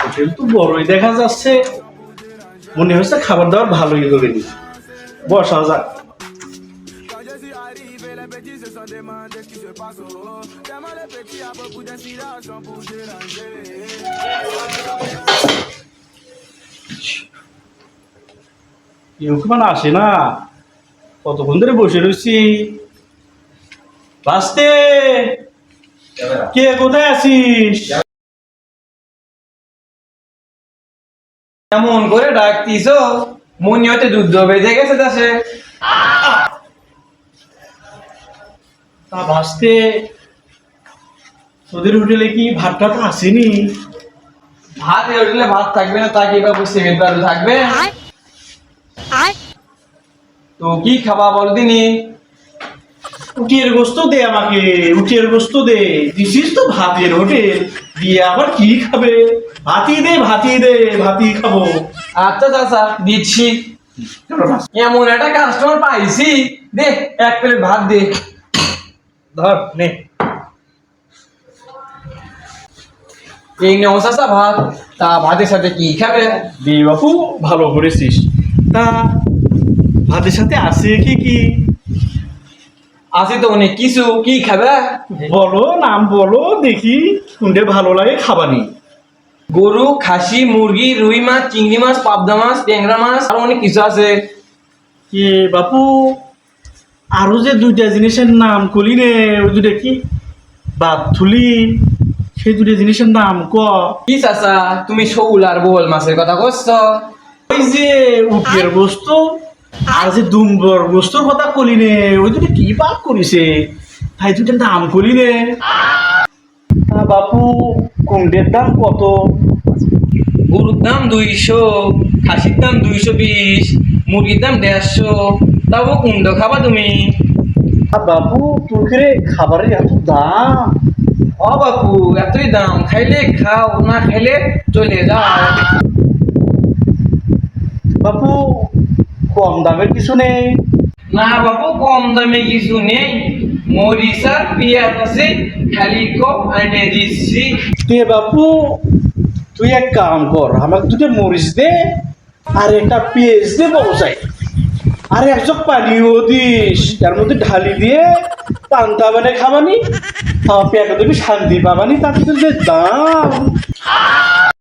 Hotel তো বড়ই। দেখা যাচ্ছে মনে হচ্ছে খাবার দাবার ভালোই হবে বসা যাক। কেউ মানে আসে না। কতক্ষণ ধরে বসে রয়েছি? কে কোথায় আছিস? এমন করে ডাকতিস মনে হতে যুদ্ধ বেজে গেছে দেশে তা বাঁচতে তোদের হোটেলে কি ভাত টাত আসেনি? ভাত উঠলে ভাত থাকবে না তাকে বাবু সেমেন্ট বালু থাকবে। তো কি খাবা বল দিনি? উটিয়ের গোস্ত দে আমাকে উটিয়ের গোস্ত দে। দিছিস তো ভাতের হোটেল দিয়ে আবার কি খাবে? ভাতি দে ভাতি দে ভাতি খাব। আচ্ছা চাচা দিচ্ছি। এমন একটা কাস্টমার পাইছি। দে এক প্লেট ভাত দে। ধর নে। এই নেও চাচা ভাত তা ভাতের সাথে কি খাবে? দে বাপু ভালো করেছিস। তা ভাতের সাথে আছে কি কি? আছে তো অনেক কিছু কি খাবে? বলো নাম বলো দেখি কোনটা ভালো লাগে খাবানি। গরু খাসি মুরগি রুই মাছ চিংড়ি মাছ পাবদা মাছ ট্যাংরা মাছ আর অনেক কিছু আছে। এ বাপু আরও যে দুইটা জিনিসের নাম কলি রে ওই দুটা কি? বাথুলি সেই দুটা জিনিসের নাম ক? কি চাচা তুমি শৌল আর বোল মাছের কথা করছ ওই যে উটের বস্তু। আর যে দুম্বর বস্তুর কথা কলি নে ওই দুটো কি পাপ করিছে? তাই দুটার নাম কলি নে। তা বাপু কুমড়ের দাম কত? গরুর দাম দুইশো খাসির দাম দুইশো বিশ মুরগির দাম দেড়শো। তাও খাবা তুমি। বাপু তোর রে খাবারের এত দাম? ও বাপু এতই দাম। খাইলে খাও না খাইলে চলে যাও। বাপু কম দামের কিছু নেই। না বাপু কম দামে কিছু নেই। মরিচ আর পেঁয়াজ আছে খালি কম এনে দিচ্ছি। তে বাপু তুই এক কাম কর আমাকে দুটো মরিচ দে আর একটা পেঁয়াজ দে বসাই আর একজক পানিও দিস তার মধ্যে ঢালি দিয়ে পান্তা বানে খাবানি। পেঁয়াজ তুমি শান্তি পাবানি তার যে দাম।